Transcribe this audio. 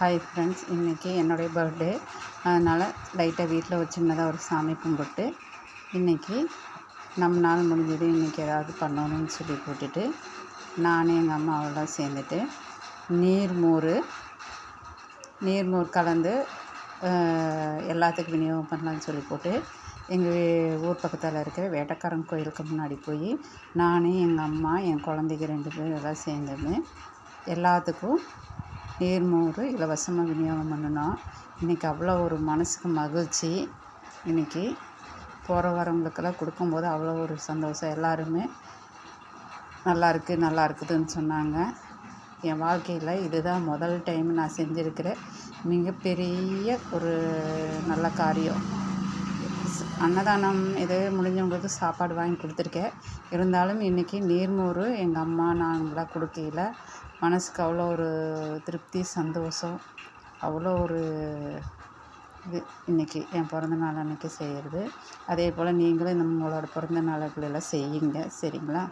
Hi friends இன்றைக்கி என்னுடைய birthday அதனால் லைட்டாக வீட்டில் ஒரு சின்னதாக ஒரு சாமி கும்பிட்டு இன்றைக்கி நம்ம நாள் முடிஞ்சது. இன்றைக்கி ஏதாவது பண்ணணும்னு சொல்லி போட்டுட்டு நானும் எங்கள் அம்மாவெல்லாம் சேர்ந்துட்டு நீர்மோர் நீர்மோர் கலந்து எல்லாத்துக்கும் விநியோகம் பண்ணலான்னு சொல்லி போட்டு எங்கள் ஊர் பக்கத்தில் இருக்கிற வேட்டக்காரன் கோயிலுக்கு முன்னாடி போய் நானும் எங்கள் அம்மா என் குழந்தைங்க ரெண்டு பேரும் எல்லாம் சேர்ந்துன்னு எல்லாத்துக்கும் நீர்மோர் இலவசமாக விநியோகம் பண்ணினோம். இன்றைக்கி அவ்வளோ ஒரு மனதுக்கு மகிழ்ச்சி. இன்றைக்கி போகிற வரவங்களுக்கெல்லாம் கொடுக்கும்போது அவ்வளோ ஒரு சந்தோஷம். எல்லாருமே நல்லா இருக்குது நல்லா இருக்குதுன்னு சொன்னாங்க. என் வாழ்க்கையில் இதுதான் முதல் டைம் நான் செஞ்சுருக்கிற மிகப்பெரிய ஒரு நல்ல காரியம். அன்னதானம் எது முடிஞ்சவங்களுக்கு சாப்பாடு வாங்கி கொடுத்துருக்கேன். இருந்தாலும் இன்றைக்கி நீர்மோர் எங்கள் அம்மா நாங்களாம் கொடுக்கையில். மனதுக்கு அவ்வளோ ஒரு திருப்தி சந்தோஷம். அவ்வளோ ஒரு இது இன்றைக்கி என் பிறந்த நாள் அன்றைக்கி செய்கிறது அதே போல் நீங்களும் நம்மளோட பிறந்த நாள்களெல்லாம் செய்யுங்க. சரிங்களா?